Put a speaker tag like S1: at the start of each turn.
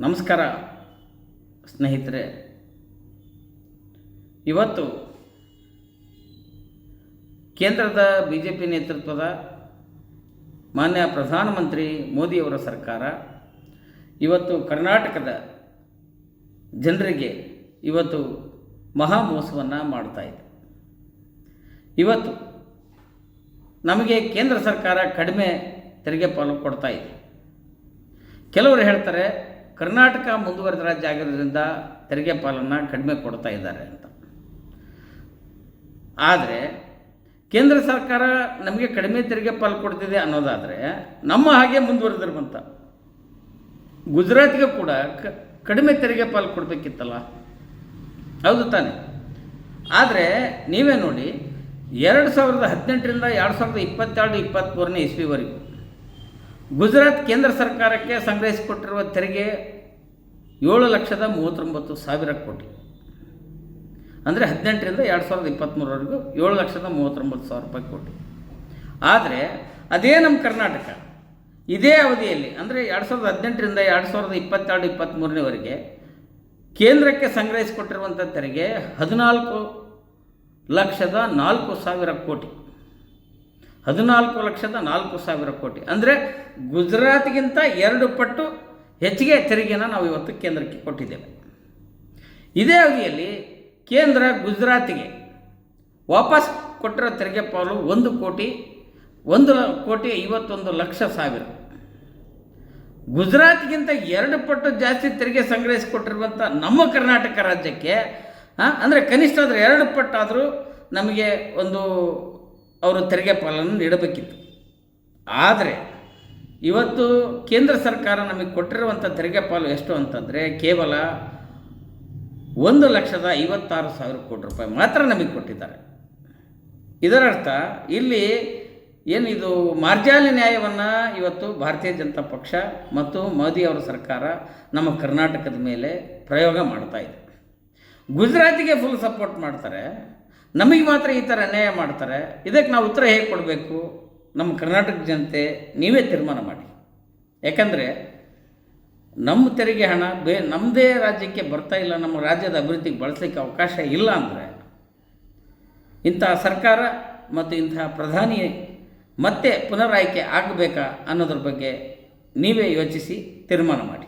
S1: ನಮಸ್ಕಾರ, ಸ್ನೇಹಿತರೆ. ಇವತ್ತು ಕೇಂದ್ರದ ಬಿ ಜೆ ಪಿ ನೇತೃತ್ವದ ಮಾನ್ಯ ಪ್ರಧಾನಮಂತ್ರಿ ಮೋದಿಯವರ ಸರ್ಕಾರ ಇವತ್ತು ಕರ್ನಾಟಕದ ಜನರಿಗೆ ಇವತ್ತು ಮಹಾ ಮೋಸವನ್ನು ಮಾಡ್ತಾ ಇದೆ. ಇವತ್ತು ನಮಗೆ ಕೇಂದ್ರ ಸರ್ಕಾರ ಕಡಿಮೆ ತೆರಿಗೆ ಪಾಲು ಕೊಡ್ತಾ ಇದೆ. ಕೆಲವರು ಹೇಳ್ತಾರೆ ಕರ್ನಾಟಕ ಮುಂದುವರೆದ ರಾಜ್ಯ ಆಗಿರೋದ್ರಿಂದ ತೆರಿಗೆ ಪಾಲನ್ನು ಕಡಿಮೆ ಕೊಡ್ತಾ ಇದ್ದಾರೆ ಅಂತ. ಆದರೆ ಕೇಂದ್ರ ಸರ್ಕಾರ ನಮಗೆ ಕಡಿಮೆ ತೆರಿಗೆ ಪಾಲು ಕೊಡ್ತಿದೆ ಅನ್ನೋದಾದರೆ ನಮ್ಮ ಹಾಗೆ ಮುಂದುವರೆದಿರುವಂಥ ಗುಜರಾತ್ಗೆ ಕೂಡ ಕಡಿಮೆ ತೆರಿಗೆ ಪಾಲು ಕೊಡಬೇಕಿತ್ತಲ್ಲ. ಹೌದು ತಾನೆ. ಆದರೆ ನೀವೇ ನೋಡಿ ಎರಡು ಸಾವಿರದ ಹದಿನೆಂಟರಿಂದ ಎರಡು ಸಾವಿರದ ಇಪ್ಪತ್ತೆರಡು ಇಪ್ಪತ್ತ್ಮೂರನೇ ಇಸ್ವಿವರೆಗೂ ಗುಜರಾತ್ ಕೇಂದ್ರ ಸರ್ಕಾರಕ್ಕೆ ಸಂಗ್ರಹಿಸಿಕೊಟ್ಟಿರುವ ತೆರಿಗೆ ಏಳು ಲಕ್ಷದ ಮೂವತ್ತೊಂಬತ್ತು ಸಾವಿರ ಕೋಟಿ. ಅಂದರೆ ಹದಿನೆಂಟರಿಂದ ಎರಡು ಸಾವಿರದ ಇಪ್ಪತ್ತ್ಮೂರವರೆಗೂ ಏಳು ಲಕ್ಷದ ಮೂವತ್ತೊಂಬತ್ತು ಸಾವಿರ ರೂಪಾಯಿ ಕೋಟಿ. ಆದರೆ ಅದೇ ನಮ್ಮ ಕರ್ನಾಟಕ, ಇದೇ ಅವಧಿಯಲ್ಲಿ, ಅಂದರೆ ಎರಡು ಸಾವಿರದ ಹದಿನೆಂಟರಿಂದ ಎರಡು ಸಾವಿರದ ಇಪ್ಪತ್ತೆರಡು ಇಪ್ಪತ್ತ್ಮೂರನೇವರೆಗೆ ಕೇಂದ್ರಕ್ಕೆ ಸಂಗ್ರಹಿಸಿಕೊಟ್ಟಿರುವಂಥ ತೆರಿಗೆ ಹದಿನಾಲ್ಕು ಲಕ್ಷದ ನಾಲ್ಕು ಸಾವಿರ ಕೋಟಿ. ಹದಿನಾಲ್ಕು ಲಕ್ಷದ ನಾಲ್ಕು ಸಾವಿರ ಕೋಟಿ. ಅಂದರೆ ಗುಜರಾತ್ಗಿಂತ ಎರಡು ಪಟ್ಟು ಹೆಚ್ಚಿಗೆ ತೆರಿಗೆನ ನಾವು ಇವತ್ತು ಕೇಂದ್ರಕ್ಕೆ ಕೊಟ್ಟಿದ್ದೇವೆ. ಇದೇ ಅವಧಿಯಲ್ಲಿ ಕೇಂದ್ರ ಗುಜರಾತಿಗೆ ವಾಪಸ್ ಕೊಟ್ಟಿರೋ ತೆರಿಗೆ ಪಾಲು ಒಂದು ಕೋಟಿ ಒಂದು ಕೋಟಿ ಐವತ್ತೊಂದು ಲಕ್ಷ ಸಾವಿರ. ಗುಜರಾತ್ಗಿಂತ ಎರಡು ಪಟ್ಟು ಜಾಸ್ತಿ ತೆರಿಗೆ ಸಂಗ್ರಹಿಸಿಕೊಟ್ಟಿರುವಂಥ ನಮ್ಮ ಕರ್ನಾಟಕ ರಾಜ್ಯಕ್ಕೆ ಅಂದರೆ ಕನಿಷ್ಠ ಆದರೆ ಎರಡು ಪಟ್ಟಾದರೂ ನಮಗೆ ಒಂದು ಅವರು ತೆರಿಗೆ ಪಾಲನ್ನು ನೀಡಬೇಕಿತ್ತು. ಆದರೆ ಇವತ್ತು ಕೇಂದ್ರ ಸರ್ಕಾರ ನಮಗೆ ಕೊಟ್ಟಿರುವಂಥ ತೆರಿಗೆ ಪಾಲು ಎಷ್ಟು ಅಂತಂದರೆ ಕೇವಲ ಒಂದು ಲಕ್ಷದ ಐವತ್ತಾರು ಸಾವಿರ ಕೋಟಿ ರೂಪಾಯಿ ಮಾತ್ರ ನಮಗೆ ಕೊಟ್ಟಿದ್ದಾರೆ. ಇದರರ್ಥ ಇಲ್ಲಿ ಏನಿದು ಮಾರ್ಜಾಲಿ ನ್ಯಾಯವನ್ನು ಇವತ್ತು ಭಾರತೀಯ ಜನತಾ ಪಕ್ಷ ಮತ್ತು ಮೋದಿಯವರ ಸರ್ಕಾರ ನಮ್ಮ ಕರ್ನಾಟಕದ ಮೇಲೆ ಪ್ರಯೋಗ ಮಾಡ್ತಾ ಇದೆ. ಗುಜರಾತಿಗೆ ಫುಲ್ ಸಪೋರ್ಟ್ ಮಾಡ್ತಾರೆ. ನಮಗೆ ಮಾತ್ರ ಈ ಥರ ಅನ್ಯಾಯ ಮಾಡ್ತಾರೆ. ಇದಕ್ಕೆ ನಾವು ಉತ್ತರ ಹೇಗೆ ಕೊಡಬೇಕು? ನಮ್ಮ ಕರ್ನಾಟಕ ಜನತೆ ನೀವೇ ತೀರ್ಮಾನ ಮಾಡಿ. ಯಾಕಂದರೆ ನಮ್ಮ ತೆರಿಗೆ ಹಣ ಬೇ ನಮ್ಮದೇ ರಾಜ್ಯಕ್ಕೆ ಬರ್ತಾ ಇಲ್ಲ, ನಮ್ಮ ರಾಜ್ಯದ ಅಭಿವೃದ್ಧಿಗೆ ಬಳಸಲಿಕ್ಕೆ ಅವಕಾಶ ಇಲ್ಲ ಅಂದರೆ ಇಂತಹ ಸರ್ಕಾರ ಮತ್ತು ಇಂತಹ ಪ್ರಧಾನಿ ಮತ್ತೆ ಪುನರಾಯ್ಕೆ ಆಗಬೇಕಾ ಅನ್ನೋದ್ರ ಬಗ್ಗೆ ನೀವೇ ಯೋಚಿಸಿ ತೀರ್ಮಾನ ಮಾಡಿ.